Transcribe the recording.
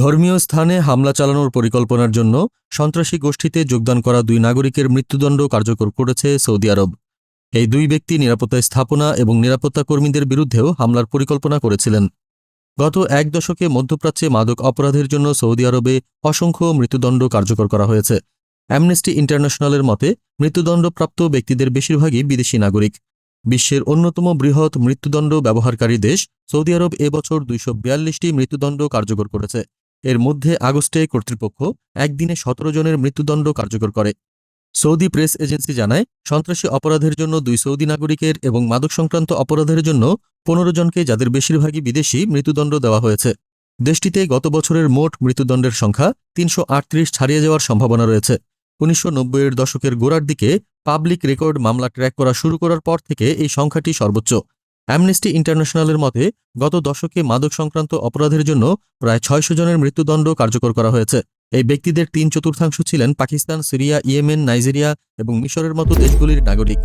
ধর্মীয় স্থানে হামলা চালানোর পরিকল্পনার জন্য সন্ত্রাসী গোষ্ঠীতে যোগদান করা দুই নাগরিকের মৃত্যুদণ্ড কার্যকর করেছে সৌদি আরব। এই দুই ব্যক্তি নিরাপত্তা স্থাপনা এবং নিরাপত্তা কর্মীদের বিরুদ্ধেও হামলার পরিকল্পনা করেছিলেন। গত এক দশকে মধ্যপ্রাচ্যে মাদক অপরাধের জন্য সৌদি আরবে অসংখ্য মৃত্যুদণ্ড কার্যকর করা হয়েছে। অ্যামনেস্টি ইন্টারন্যাশনালের মতে, মৃত্যুদণ্ডপ্রাপ্ত ব্যক্তিদের বেশিরভাগই বিদেশি নাগরিক। বিশ্বের অন্যতম বৃহৎ মৃত্যুদণ্ড ব্যবহারকারী দেশ সৌদি আরব এবছর দুইশো বিয়াল্লিশটি মৃত্যুদণ্ড কার্যকর করেছে। এর মধ্যে আগস্টে কর্তৃপক্ষ একদিনে সতেরো জনের মৃত্যুদণ্ড কার্যকর করে। সৌদি প্রেস এজেন্সি জানায়, সন্ত্রাসী অপরাধের জন্য দুই সৌদি নাগরিকের এবং মাদক সংক্রান্ত অপরাধের জন্য পনেরো জনকে যাদের বেশিরভাগই বিদেশি মৃত্যুদণ্ড দেওয়া হয়েছে। দেশটিতে গত বছরের মোট মৃত্যুদণ্ডের সংখ্যা তিনশো আটত্রিশ ছাড়িয়ে যাওয়ার সম্ভাবনা রয়েছে। উনিশশো নব্বইয়ের দশকের গোড়ার দিকে পাবলিক রেকর্ড মামলা ট্র্যাক করা শুরু করার পর থেকে এই সংখ্যাটি সর্বোচ্চ। অ্যামনেস্টি ইন্টারন্যাশনালের মতে, গত দশকে মাদক সংক্রান্ত অপরাধের জন্য প্রায় ছয়শো জনের মৃত্যুদণ্ড কার্যকর করা হয়েছে। এই ব্যক্তিদের তিন চতুর্থাংশ ছিলেন পাকিস্তান, সিরিয়া, ইয়েমেন, নাইজেরিয়া এবং মিশরের মতো দেশগুলির নাগরিক।